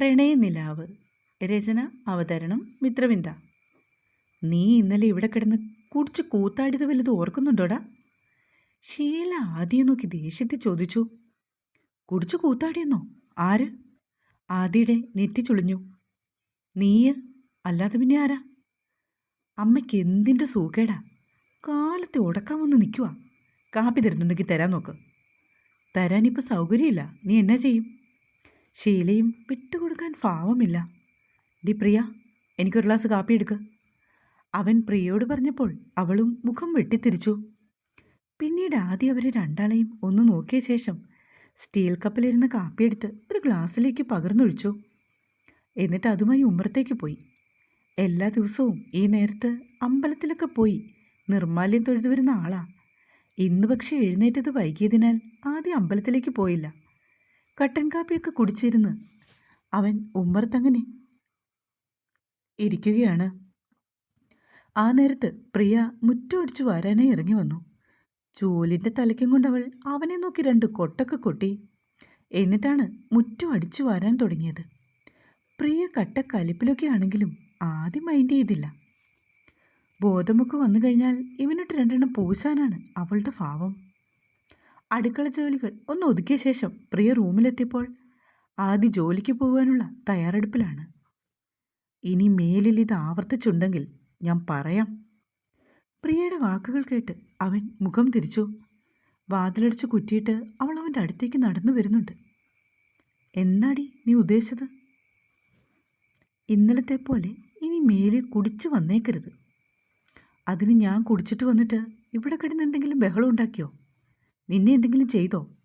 പ്രണയനിലാവ്. രചന അവതരണം മിത്രവിന്ദ. നീ ഇന്നലെ ഇവിടെ കിടന്ന് കുടിച്ച് കൂത്താടിയത് വല്ലതും ഓർക്കുന്നുണ്ടോടാ? ഷീല ആദ്യം നോക്കി ദേഷ്യത്തിൽ ചോദിച്ചു. കുടിച്ച് കൂത്താടിയെന്നോ? ആര്? ആദിയുടെ നെറ്റി ചുളിഞ്ഞു. നീയ്? അല്ലാതെ പിന്നെ ആരാ? അമ്മയ്ക്ക് എന്തിന്റെ സൂക്കേടാ? കാലത്തെ ഉടക്കാൻ വന്ന് നിൽക്കുക കാപ്പി തരുന്നുണ്ടെങ്കിൽ തരാൻ നോക്ക്. തരാനിപ്പോൾ സൗകര്യമില്ല. നീ എന്നാ ചെയ്യും? ഷീലയും വിട്ടുകൊടുക്കാൻ ഭാവമില്ല. ഡി പ്രിയ എനിക്കൊരു ഗ്ലാസ് കാപ്പി എടുക്ക്. അവൻ പ്രിയയോട് പറഞ്ഞപ്പോൾ അവളും മുഖം വെട്ടിത്തിരിച്ചു. പിന്നീട് ആദ്യം അവരെ രണ്ടാളെയും ഒന്ന് നോക്കിയ ശേഷം സ്റ്റീൽ കപ്പിലിരുന്ന് കാപ്പിയെടുത്ത് ഒരു ഗ്ലാസ്സിലേക്ക് പകർന്നൊഴിച്ചു. എന്നിട്ട് അതുമായി ഉമ്മറത്തേക്ക് പോയി. എല്ലാ ദിവസവും ഈ നേരത്ത് അമ്പലത്തിലൊക്കെ പോയി നിർമാല്യം തൊഴുതു വരുന്ന ആളാ. ഇന്ന് പക്ഷേ എഴുന്നേറ്റത് വൈകിയതിനാൽ ആദ്യം അമ്പലത്തിലേക്ക് പോയില്ല. കട്ടൻ കാപ്പിയൊക്കെ കുടിച്ചിരുന്ന് അവൻ ഉമ്മർത്തങ്ങനെ ഇരിക്കുകയാണ്. ആ നേരത്ത് പ്രിയ മുറ്റമടിച്ചു വരാനായി ഇറങ്ങി വന്നു. ചൂലിന്റെ തലയ്ക്കും കൊണ്ടവൾ അവനെ നോക്കി രണ്ട് കൊട്ടൊക്കെ കൊട്ടി. എന്നിട്ടാണ് മുറ്റം അടിച്ചു വരാൻ തുടങ്ങിയത്. പ്രിയ കട്ട കലിപ്പിലൊക്കെ ആണെങ്കിലും ആദ്യം മൈൻഡ് ചെയ്തില്ല. ബോധമൊക്കെ വന്നു കഴിഞ്ഞാൽ ഇവനിട്ട് രണ്ടെണ്ണം പൂശാനാണ് അവളുടെ ഭാവം. അടുക്കള ജോലികൾ ഒന്ന് ഒതുക്കിയ ശേഷം പ്രിയ റൂമിലെത്തിയപ്പോൾ ആദ്യ ജോലിക്ക് പോകാനുള്ള തയ്യാറെടുപ്പിലാണ്. ഇനി മേലിൽ ഇത് ആവർത്തിച്ചുണ്ടെങ്കിൽ ഞാൻ പറയാം. പ്രിയയുടെ വാക്കുകൾ കേട്ട് അവൻ മുഖം തിരിച്ചു. വാതിലടിച്ച് കുറ്റിയിട്ട് അവൾ അവന്റെ അടുത്തേക്ക് നടന്നു വരുന്നുണ്ട്. എന്നാടി നീ ഉദ്ദേശിച്ചത്? ഇന്നലത്തെ പോലെ ഇനി മേലിൽ കുടിച്ചു വന്നേക്കരുത്. അതിന് ഞാൻ കുടിച്ചിട്ട് വന്നിട്ട് ഇവിടെ കിടന്ന് എന്തെങ്കിലും ബഹളം ഉണ്ടാക്കിയോ? നിന്നെ എന്തെങ്കിലും ചെയ്തോ?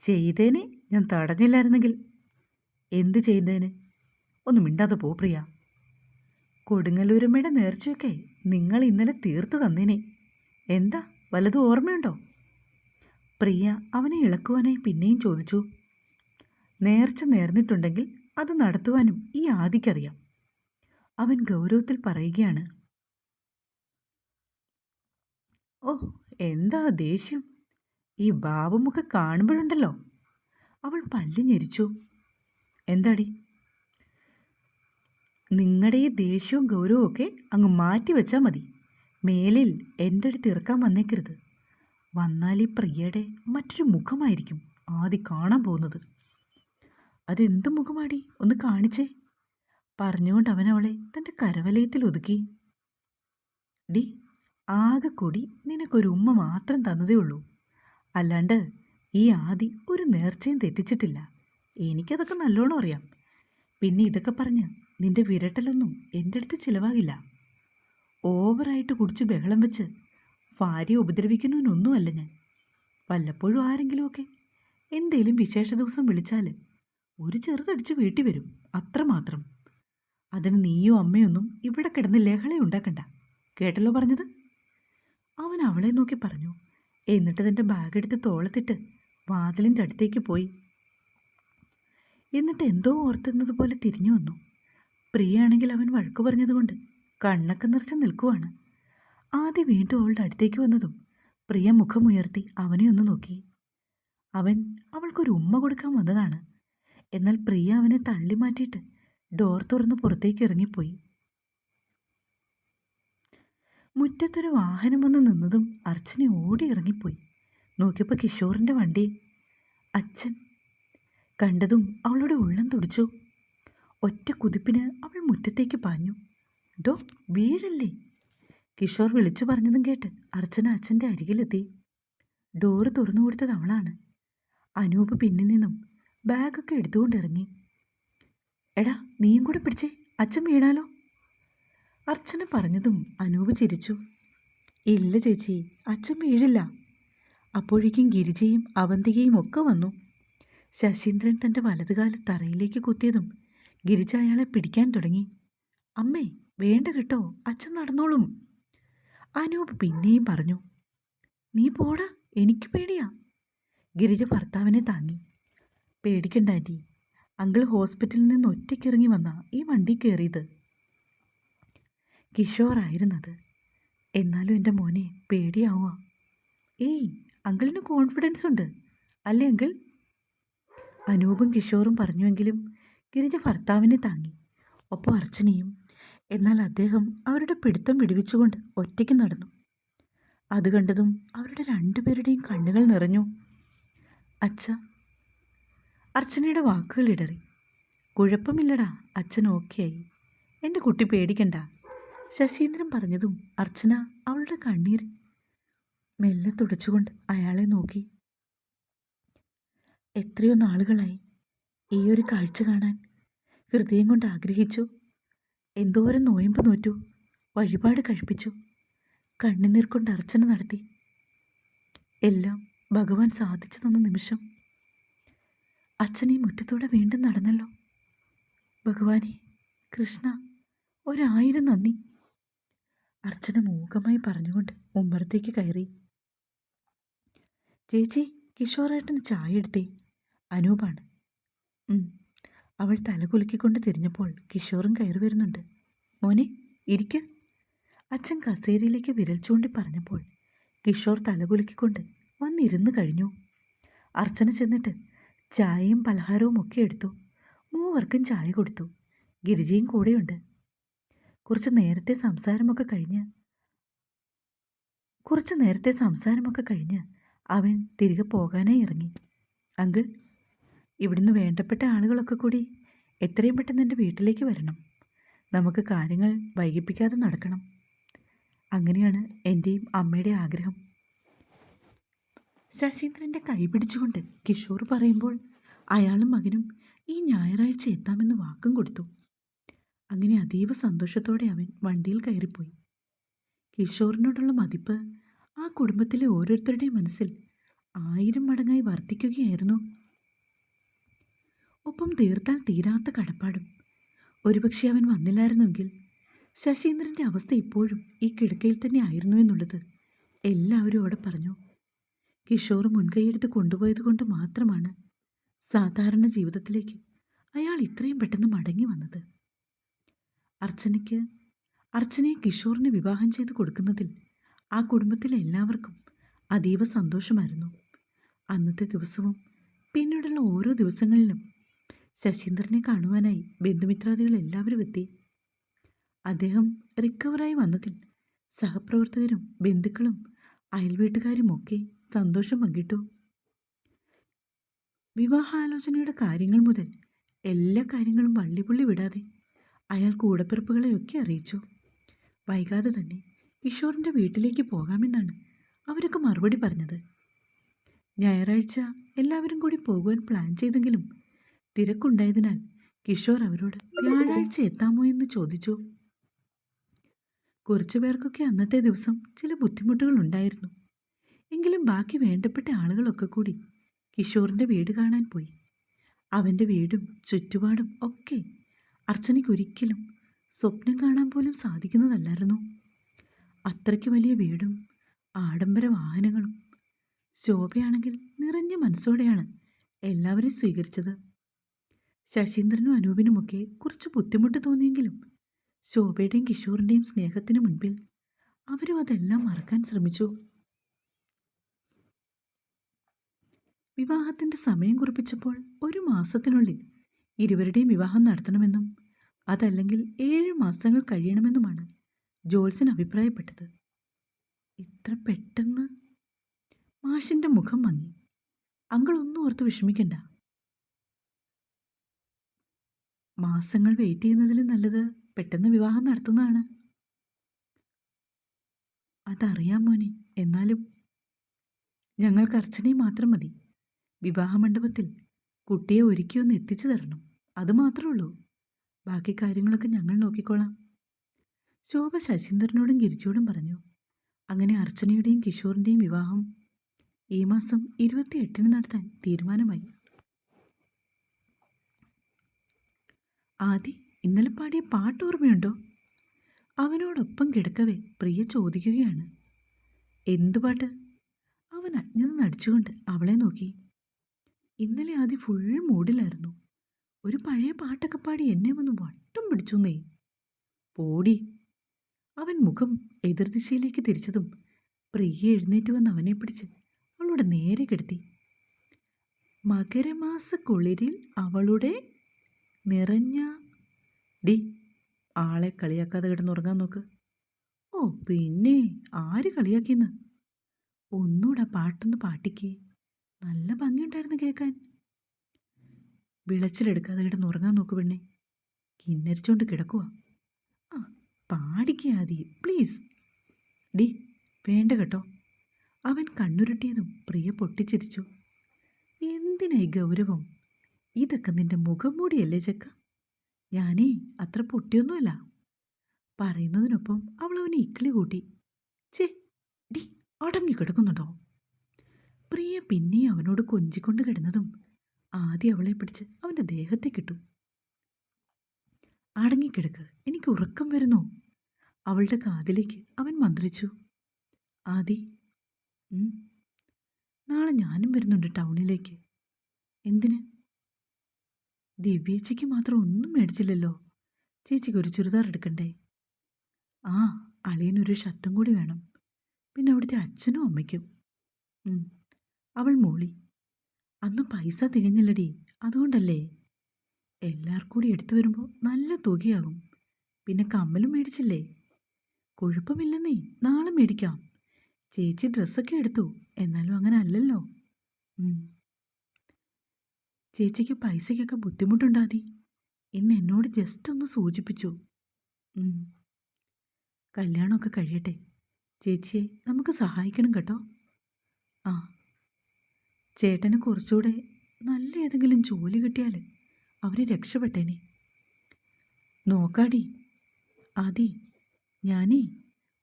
ചെയ്തേനെ? ഞാൻ തടഞ്ഞില്ലായിരുന്നെങ്കിൽ. എന്ത് ചെയ്തേനെ ഒന്ന് മിണ്ടാതെ പോ പ്രിയ. കൊടുങ്ങല്ലൂരമ്മയുടെ നേർച്ചയൊക്കെ നിങ്ങൾ ഇന്നലെ തീർത്തു തന്നേനെ. എന്താ? വല്ലതും ഓർമ്മയുണ്ടോ? പ്രിയ അവനെ ഇളക്കുവാനായി പിന്നെയും ചോദിച്ചു. നേർച്ച നേർന്നിട്ടുണ്ടെങ്കിൽ അത് നടത്തുവാനും ഈ ആദിക്കറിയാം. അവൻ ഗൗരവത്തിൽ പറയുകയാണ്. ഓ എന്താ ദേഷ്യം? ഈ ഭാവമൊക്കെ കാണുമ്പോഴുണ്ടല്ലോ. അവൾ പല്ല് ഞെരിച്ചു. എന്താടി? നിങ്ങളുടെ ഈ ദേഷ്യവും ഗൗരവവും ഒക്കെ അങ്ങ് മാറ്റി വെച്ചാൽ മതി. മേലിൽ എന്റെ അടുത്ത് ഇറക്കാൻ വന്നേക്കരുത്. വന്നാൽ ഈ പ്രിയയുടെ മറ്റൊരു മുഖമായിരിക്കും ആദ്യം കാണാൻ പോകുന്നത്. അതെന്ത് മുഖമാടി? ഒന്ന് കാണിച്ചേ. പറഞ്ഞുകൊണ്ട് അവൻ അവളെ തന്റെ കരവലയത്തിൽ ഒതുക്കി. ഡി ആകെ കൂടി നിനക്കൊരു ഉമ്മ മാത്രം തന്നതേ ഉള്ളൂ. അല്ലാണ്ട് ഈ ആദി ഒരു നേർച്ചയും തെറ്റിച്ചിട്ടില്ല. എനിക്കതൊക്കെ നല്ലോണം അറിയാം. പിന്നെ ഇതൊക്കെ പറഞ്ഞ് നിന്റെ വിരട്ടലൊന്നും എന്റെ അടുത്ത് ചിലവാകില്ല. ഓവറായിട്ട് കുടിച്ച് ബഹളം വെച്ച് ഭാര്യയെ ഉപദ്രവിക്കുന്നവനൊന്നുമല്ല ഞാൻ. വല്ലപ്പോഴും ആരെങ്കിലുമൊക്കെ എന്തേലും വിശേഷ ദിവസം വിളിച്ചാൽ ഒരു ചെറുതടിച്ച് വീട്ടിൽ വരും അത്രമാത്രം. അതിന് നീയോ അമ്മയൊന്നും ഇവിടെ കിടന്ന് ലഹളയുണ്ടാക്കണ്ട. കേട്ടല്ലോ പറഞ്ഞത്? അവൻ അവളെ നോക്കി പറഞ്ഞു. എന്നിട്ട് തന്റെ ബാഗ് എടുത്ത് തോളത്തിട്ട് വാതിലിന്റെ അടുത്തേക്ക് പോയി. എന്നിട്ട് എന്തോ ഓർത്തുന്നത് പോലെ തിരിഞ്ഞു വന്നു. പ്രിയാണെങ്കിൽ അവൻ വഴക്കു പറഞ്ഞതുകൊണ്ട് കണ്ണൊക്കെ നിറച്ച് നിൽക്കുവാണ്. ആദ്യം വീണ്ടും അവളുടെ അടുത്തേക്ക് വന്നതും പ്രിയ മുഖമുയർത്തി അവനെ ഒന്ന് നോക്കി. അവൻ അവൾക്കൊരു ഉമ്മ കൊടുക്കാൻ വന്നതാണ്. എന്നാൽ പ്രിയ അവനെ തള്ളി മാറ്റിയിട്ട് ഡോർ തുറന്ന് പുറത്തേക്ക് ഇറങ്ങിപ്പോയി. മുറ്റത്തൊരു വാഹനം വന്ന് നിന്നതും അർച്ചന ഓടി ഇറങ്ങിപ്പോയി. നോക്കിയപ്പോൾ കിഷോറിന്റെ വണ്ടി. അച്ഛൻ. കണ്ടതും അവളുടെ ഉള്ളം തുടിച്ചു. ഒറ്റ കുതിപ്പിന് അവൾ മുറ്റത്തേക്ക് പാഞ്ഞു. ദോ വീഴല്ലേ? കിഷോർ വിളിച്ചു പറഞ്ഞതും കേട്ട് അർച്ചന അച്ഛന്റെ അരികിലെത്തി. ഡോറ് തുറന്നു കൊടുത്തത് അവളാണ്. അനൂപ് പിന്നിൽ നിന്നും ബാഗൊക്കെ എടുത്തുകൊണ്ട് ഇറങ്ങി എടാ നീയും കൂടെ പിടിച്ചേ. അച്ഛൻ വീണാലോ? അർച്ചന പറഞ്ഞതും അനൂപ് ചിരിച്ചു. ഇല്ല ചേച്ചി അച്ഛൻ വീഴില്ല. അപ്പോഴേക്കും ഗിരിജയും അവന്തികയും ഒക്കെ വന്നു. ശശീന്ദ്രൻ തന്റെ വലതുകാൽ തറയിലേക്ക് കുത്തിയതും ഗിരിജ അയാളെ പിടിക്കാൻ തുടങ്ങി. അമ്മേ വേണ്ട കേട്ടോ അച്ഛൻ നടന്നോളും. അനൂപ് പിന്നെയും പറഞ്ഞു നീ പോടാ എനിക്ക് പേടിയാ. ഗിരിജ ഭർത്താവിനെ താങ്ങി. പേടിക്കണ്ട ആന്റി അങ്കിൾ ഹോസ്പിറ്റലിൽ നിന്ന് ഒറ്റയ്ക്കിറങ്ങി വന്ന ഈ വണ്ടി കയറിയത് കിഷോറായിരുന്നത്. എന്നാലും എന്റെ മോനെ പേടിയാവുക. ഏയ് അങ്കിളിന് കോൺഫിഡൻസ് ഉണ്ട്. അല്ലേ അങ്കിൾ? അനൂപും കിഷോറും പറഞ്ഞുവെങ്കിലും ഗിരിജ ഭർത്താവിനെ താങ്ങി. ഒപ്പം അർച്ചനയും എന്നാൽ അദ്ദേഹം അവരുടെ പിടുത്തം വിടുവിച്ചുകൊണ്ട് ഒറ്റയ്ക്ക് നടന്നു. അത് കണ്ടതും അവരുടെ രണ്ടുപേരുടെയും കണ്ണുകൾ നിറഞ്ഞു. അച്ഛ അർച്ചനയുടെ വാക്കുകൾ ഇടറി. കുഴപ്പമില്ലടാ അച്ഛൻ ഓക്കെയായി എന്റെ കുട്ടി പേടിക്കണ്ട. ശശീന്ദ്രൻ പറഞ്ഞതും അർച്ചന അവളുടെ കണ്ണീർ മെല്ലെ തുടച്ചുകൊണ്ട് അയാളെ നോക്കി. എത്രയോ നാളുകളായി ഈ ഒരു കാഴ്ച കാണാൻ ഹൃദയം കൊണ്ട് ആഗ്രഹിച്ചു. എന്തോരം നോയമ്പ് നോറ്റു. വഴിപാട് കഴിപ്പിച്ചു. കണ്ണുനീർ കൊണ്ട് അർച്ചന നടത്തി. എല്ലാം ഭഗവാൻ സാധിച്ചു തന്ന നിമിഷം അച്ഛൻ ഈ മുറ്റത്തൂടെ വീണ്ടും നടന്നല്ലോ. ഭഗവാനെ കൃഷ്ണ ഒരായിരം നന്ദി. അർച്ചന മൂകമായി പറഞ്ഞുകൊണ്ട് ഉമ്മറത്തേക്ക് കയറി. ചേച്ചി കിഷോറേട്ടന് ചായ എടുത്തേ അനൂപാണ് അവൾ തലകുലുക്കിക്കൊണ്ട് തിരിഞ്ഞപ്പോൾ കിഷോറും കയറി വരുന്നുണ്ട്. മോനെ ഇരിക്ക. അച്ഛൻ കസേരയിലേക്ക് വിരൽ ചൂണ്ടി പറഞ്ഞപ്പോൾ കിഷോർ തലകുലുക്കിക്കൊണ്ട് വന്നിരുന്ന് കഴിഞ്ഞു. അർച്ചന ചെന്നിട്ട് ചായയും പലഹാരവും ഒക്കെ എടുത്തു. മൂവർക്കും ചായ കൊടുത്തു. ഗിരിജയും കൂടെയുണ്ട്. കുറച്ച് നേരത്തെ സംസാരമൊക്കെ കഴിഞ്ഞ് കുറച്ച് നേരത്തെ സംസാരമൊക്കെ കഴിഞ്ഞ് അവൻ തിരികെ പോകാനായി ഇറങ്ങി. അങ്കിൾ ഇവിടുന്ന് വേണ്ടപ്പെട്ട ആളുകളൊക്കെ കൂടി എത്രയും പെട്ടെന്ന് എന്റെ വീട്ടിലേക്ക് വരണം. നമുക്ക് കാര്യങ്ങൾ വൈകിപ്പിക്കാതെ നടക്കണം. അങ്ങനെയാണ് എന്റെയും അമ്മയുടെ ആഗ്രഹം. ശശീന്ദ്രന്റെ കൈ പിടിച്ചുകൊണ്ട് കിഷോർ പറയുമ്പോൾ അയാളും മകനും ഈ ഞായറാഴ്ച എത്താമെന്ന് വാക്കും കൊടുത്തു. അങ്ങനെ അതീവ സന്തോഷത്തോടെ അവൻ വണ്ടിയിൽ കയറിപ്പോയി. കിഷോറിനോടുള്ള മതിപ്പ് ആ കുടുംബത്തിലെ ഓരോരുത്തരുടെയും മനസ്സിൽ ആയിരം മടങ്ങായി വർദ്ധിക്കുകയായിരുന്നു ഒപ്പം തീർത്താൽ തീരാത്ത കടപ്പാടും. ഒരുപക്ഷെ അവൻ വന്നില്ലായിരുന്നെങ്കിൽ ശശീന്ദ്രന്റെ അവസ്ഥ ഇപ്പോഴും ഈ കിടക്കയിൽ തന്നെ ആയിരുന്നു എന്നുള്ളത് എല്ലാവരും അവിടെ പറഞ്ഞു. കിഷോർ മുൻകൈയെടുത്ത് കൊണ്ടുപോയത് കൊണ്ട് മാത്രമാണ് സാധാരണ ജീവിതത്തിലേക്ക് അയാൾ ഇത്രയും പെട്ടെന്ന് മടങ്ങി വന്നത്. അർച്ചനയ്ക്ക്? അർച്ചനയെ കിഷോറിന് വിവാഹം ചെയ്ത് കൊടുക്കുന്നതിൽ ആ കുടുംബത്തിലെ എല്ലാവർക്കും അതീവ സന്തോഷമായിരുന്നു. അന്നത്തെ ദിവസവും പിന്നീടുള്ള ഓരോ ദിവസങ്ങളിലും ശശീന്ദ്രനെ കാണുവാനായി ബന്ധുമിത്രാദികൾ എല്ലാവരും എത്തി. അദ്ദേഹം റിക്കവറായി വന്നതിൽ സഹപ്രവർത്തകരും ബന്ധുക്കളും അയൽവീട്ടുകാരുമൊക്കെ സന്തോഷം പങ്കിട്ടു. വിവാഹാലോചനയുടെ കാര്യങ്ങൾ മുതൽ എല്ലാ കാര്യങ്ങളും വള്ളിപുള്ളി വിടാതെ അയാൾ കൂടപ്പിറപ്പുകളെയൊക്കെ അറിയിച്ചു. വൈകാതെ തന്നെ കിഷോറിന്റെ വീട്ടിലേക്ക് പോകാമെന്നാണ് അവരൊക്കെ മറുപടി പറഞ്ഞത്. ഞായറാഴ്ച എല്ലാവരും കൂടി പോകുവാൻ പ്ലാൻ ചെയ്തെങ്കിലും തിരക്കുണ്ടായതിനാൽ കിഷോർ അവരോട് വ്യാഴാഴ്ച എത്താമോ എന്ന് ചോദിച്ചു. കുറച്ചു പേർക്കൊക്കെ അന്നത്തെ ദിവസം ചില ബുദ്ധിമുട്ടുകൾ ഉണ്ടായിരുന്നു. എങ്കിലും ബാക്കി വേണ്ടപ്പെട്ട ആളുകളൊക്കെ കൂടി കിഷോറിന്റെ വീട് കാണാൻ പോയി. അവന്റെ വീടും ചുറ്റുപാടും ഒക്കെ അർച്ചനയ്ക്കൊരിക്കലും സ്വപ്നം കാണാൻ പോലും സാധിക്കുന്നതല്ലായിരുന്നു. അത്രയ്ക്ക് വലിയ വീടും ആഡംബര വാഹനങ്ങളും ശോഭയാണെങ്കിൽ നിറഞ്ഞ മനസ്സോടെയാണ് എല്ലാവരും സ്വീകരിച്ചത്. ശശീന്ദ്രനും അനൂപിനുമൊക്കെ കുറച്ച് ബുദ്ധിമുട്ട് തോന്നിയെങ്കിലും ശോഭയുടെയും കിഷോറിന്റെയും സ്നേഹത്തിന് മുൻപിൽ അവരും അതെല്ലാം മറക്കാൻ ശ്രമിച്ചു. വിവാഹത്തിന്റെ സമയം കുറിപ്പിച്ചപ്പോൾ ഒരു മാസത്തിനുള്ളിൽ ഇരുവരുടെയും വിവാഹം നടത്തണമെന്നും അതല്ലെങ്കിൽ ഏഴ് മാസങ്ങൾ കഴിയണമെന്നുമാണ് ജോൾസൻ അഭിപ്രായപ്പെട്ടത്. ഇത്ര പെട്ടെന്ന് മാഷിന്റെ മുഖം മങ്ങി. അങ്കിൾ ഒന്നും ഓർത്ത് വിഷമിക്കണ്ട. മാസങ്ങൾ വെയിറ്റ് ചെയ്യുന്നതിലും നല്ലത് പെട്ടെന്ന് വിവാഹം നടത്തുന്നതാണ്. അതറിയാം മോനെ എന്നാലും ഞങ്ങൾക്ക് അർച്ചനയെ മാത്രം മതി. വിവാഹമണ്ഡപത്തിൽ കുട്ടിയെ ഒരുക്കിയൊന്ന് എത്തിച്ചു തരണം. അത് മാത്രമേ ഉള്ളൂ. ബാക്കി കാര്യങ്ങളൊക്കെ ഞങ്ങൾ നോക്കിക്കോളാം. ശോഭ ശശീന്ദ്രനോടും ഗിരിജയോടും പറഞ്ഞു അങ്ങനെ അർച്ചനയുടെയും കിഷോറിന്റെയും വിവാഹം ഈ മാസം ഇരുപത്തിയെട്ടിന് നടത്താൻ തീരുമാനമായി. ആദി ഇന്നലെ പാടിയ പാട്ട് ഓർമ്മയുണ്ടോ? അവനോടൊപ്പം കിടക്കവേ പ്രിയ ചോദിക്കുകയാണ്. എന്തു പാട്ട്? അവൻ അജ്ഞത നടിച്ചുകൊണ്ട് അവളെ നോക്കി. ഇന്നലെ ആദ്യം ഫുൾ മൂഡിലായിരുന്നു. ഒരു പഴയ പാട്ടൊക്കെ പാടി എന്നെ വന്ന് വട്ടം പിടിച്ചു നീ പോടി. അവൻ മുഖം എതിർദിശയിലേക്ക് തിരിച്ചതും പ്രിയ എഴുന്നേറ്റ് വന്ന് അവനെ പിടിച്ച് അവളോട് നേരെ കെടുത്തി. മകരമാസ കുളിരിൽ അവളുടെ നിറഞ്ഞ ഡി ആളെ കളിയാക്കാതെ കിടന്നുറങ്ങാൻ നോക്ക്. ഓ പിന്നെ ആര് കളിയാക്കിയെന്ന്? ഒന്നുകൂടെ പാട്ടൊന്ന് പാട്ടിക്ക്. നല്ല ഭംഗിയുണ്ടായിരുന്നു കേൾക്കാൻ. വിളച്ചിലെടുക്കാതെ കിടന്ന് ഉറങ്ങാൻ നോക്ക് പെണ്ണേ. കിന്നരിച്ചോണ്ട് കിടക്കുക ആ പാടിക്കാതി പ്ലീസ്. ഡി വേണ്ട കേട്ടോ. അവൻ കണ്ണുരുട്ടിയതും പ്രിയ പൊട്ടിച്ചിരിച്ചു. എന്തിനായി ഗൗരവം? ഇതൊക്കെ നിന്റെ മുഖം മൂടിയല്ലേ ചക്ക? ഞാനേ അത്ര പൊട്ടിയൊന്നുമല്ല. പറയുന്നതിനൊപ്പം അവൾ അവനെ ഇക്കിളി കൂട്ടി. ചേ ഡി അടങ്ങി കിടക്കുന്നുണ്ടോ പ്രിയ പിന്നെ അവനോട് കൊഞ്ചിക്കൊണ്ട് കിടന്നതും ആദ്യം അവളെ പിടിച്ച് അവന്റെ ദേഹത്തെ കിട്ടു. അടങ്ങിക്കിടക്ക് എനിക്ക് ഉറക്കം വരുന്നു. അവളുടെ കാതിലേക്ക് അവൻ മന്ത്രിച്ചു. ആദി നാളെ ഞാനും വരുന്നുണ്ട് ടൗണിലേക്ക്. എന്തിന്? ദിവ്യേച്ചിക്ക് മാത്രം ഒന്നും മേടിച്ചില്ലല്ലോ. ചേച്ചിക്ക് ഒരു ചുരിദാർ എടുക്കണ്ടേ? ആ അളിയനൊരു ഷർട്ടും കൂടി വേണം. പിന്നെ അവിടുത്തെ അച്ഛനും അമ്മയ്ക്കും. അവൾ മൂളി. അന്ന് പൈസ തികഞ്ഞില്ലടി അതുകൊണ്ടല്ലേ? എല്ലാവർക്കും കൂടി എടുത്തു വരുമ്പോൾ നല്ല തുകയാകും. പിന്നെ കമ്മലും മേടിച്ചില്ലേ? കുഴപ്പമില്ലെന്നേ നാളെ മേടിക്കാം. ചേച്ചി ഡ്രസ്സൊക്കെ എടുത്തു എന്നാലും അങ്ങനെ അല്ലല്ലോ. ചേച്ചിക്ക് പൈസയ്ക്കൊക്കെ ബുദ്ധിമുട്ടുണ്ടാതി. ഇന്ന് എന്നോട് ജസ്റ്റ് ഒന്ന് സൂചിപ്പിച്ചു. കല്യാണമൊക്കെ കഴിയട്ടെ. ചേച്ചിയെ നമുക്ക് സഹായിക്കണം കേട്ടോ. ആ. ചേട്ടന് കുറച്ചുകൂടെ നല്ല ഏതെങ്കിലും ജോലി കിട്ടിയാൽ അവർ രക്ഷപ്പെട്ടേനെ. നോക്കാടി. ആദി ഞാനേ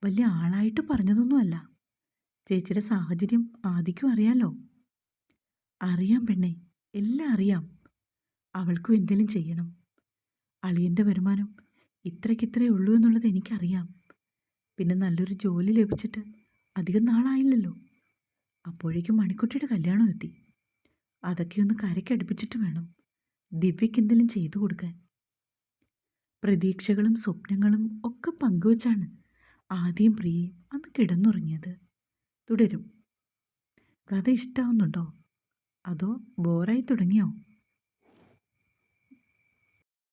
വലിയ ആളായിട്ട് പറഞ്ഞതൊന്നുമല്ല. ചേച്ചിയുടെ സാഹചര്യം ആദിക്കും അറിയാലോ. അറിയാം പെണ്ണെ എല്ലാം അറിയാം. അവൾക്കും എന്തെങ്കിലും ചെയ്യണം. അളിയന്റെ വരുമാനം ഇത്രയ്ക്കിത്രേ ഉള്ളൂ എന്നുള്ളത് എനിക്കറിയാം. പിന്നെ നല്ലൊരു ജോലി ലഭിച്ചിട്ട് അധികം നാളായില്ലല്ലോ. അപ്പോഴേക്കും മണിക്കുട്ടിയുടെ കല്യാണം എത്തി. അതൊക്കെ ഒന്ന് കരയ്ക്കടുപ്പിച്ചിട്ട് വേണം ദിവ്യയ്ക്ക് എന്തെങ്കിലും ചെയ്തു കൊടുക്കാൻ. പ്രതീക്ഷകളും സ്വപ്നങ്ങളും ഒക്കെ പങ്കുവച്ചാണ് ആദ്യം പ്രിയയും അന്ന് കിടന്നുറങ്ങിയത്. തുടരും. കഥ ഇഷ്ടാവുന്നുണ്ടോ? അതോ ബോറായി തുടങ്ങിയോ?